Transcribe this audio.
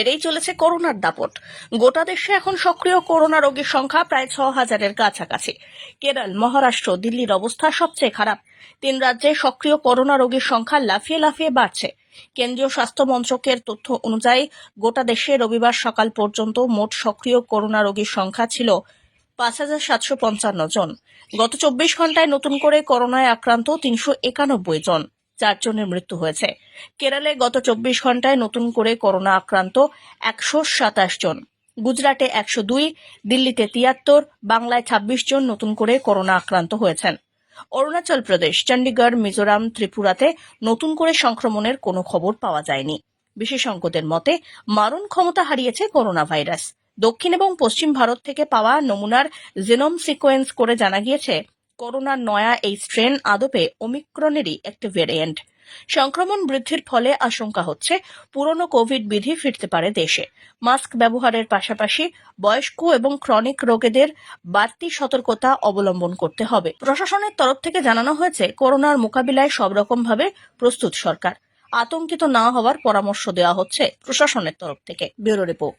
বেড়েই চলেছে করোনার দাপট। গোটা দেশে এখন সক্রিয় করোনা রোগীর সংখ্যা প্রায় ছ হাজারের কাছাকাছি। কেরল, মহারাষ্ট্র, দিল্লির অবস্থা সবচেয়ে খারাপ। তিন রাজ্যে সক্রিয় করোনা রোগীর সংখ্যা লাফিয়ে লাফিয়ে বাড়ছে। কেন্দ্রীয় স্বাস্থ্য মন্ত্রকের তথ্য অনুযায়ী, গোটা দেশে রবিবার সকাল পর্যন্ত মোট সক্রিয় করোনা রোগীর সংখ্যা ছিল পাঁচ হাজার সাতশো পঞ্চান্ন জন। গত চব্বিশ ঘন্টায় নতুন করে করোনায় আক্রান্ত তিনশো একানব্বই জন। চারজনের মৃত্যু হয়েছে। কেরালে গত চব্বিশ ঘন্টায় নতুন করে করোনা আক্রান্ত একশো সাতাশ জন। গুজরাটে একশো দুই, দিল্লিতে তিয়াত্তর, বাংলায় ছাব্বিশ জন নতুন করে করোনা আক্রান্ত হয়েছেন। অরুণাচল প্রদেশ চণ্ডীগড় মিজোরাম, ত্রিপুরাতে নতুন করে সংক্রমণের কোনো খবর পাওয়া যায়নি। বিশেষজ্ঞদের মতে, মারণ ক্ষমতা হারিয়েছে করোনা ভাইরাস। দক্ষিণ এবং পশ্চিম ভারত থেকে পাওয়া নমুনার জেনোম সিকোয়েন্স করে জানা গিয়েছে করোনার নয়া এই স্ট্রেন আদপে ওমিক্রনেরই একটি ভেরিয়েন্ট সংক্রমণ বৃদ্ধির ফলে আশঙ্কা হচ্ছে পুরনো কোভিড বিধি ফিরতে পারে দেশে। মাস্ক ব্যবহারের পাশাপাশি বয়স্ক এবং ক্রনিক রোগীদের বাড়তি সতর্কতা অবলম্বন করতে হবে। প্রশাসনের তরফ থেকে জানানো হয়েছে, করোনার মোকাবিলায় সব রকমভাবে প্রস্তুত সরকার। আতঙ্কিত না হওয়ার পরামর্শ দেওয়া হচ্ছে প্রশাসনের তরফ থেকে। Bureau report.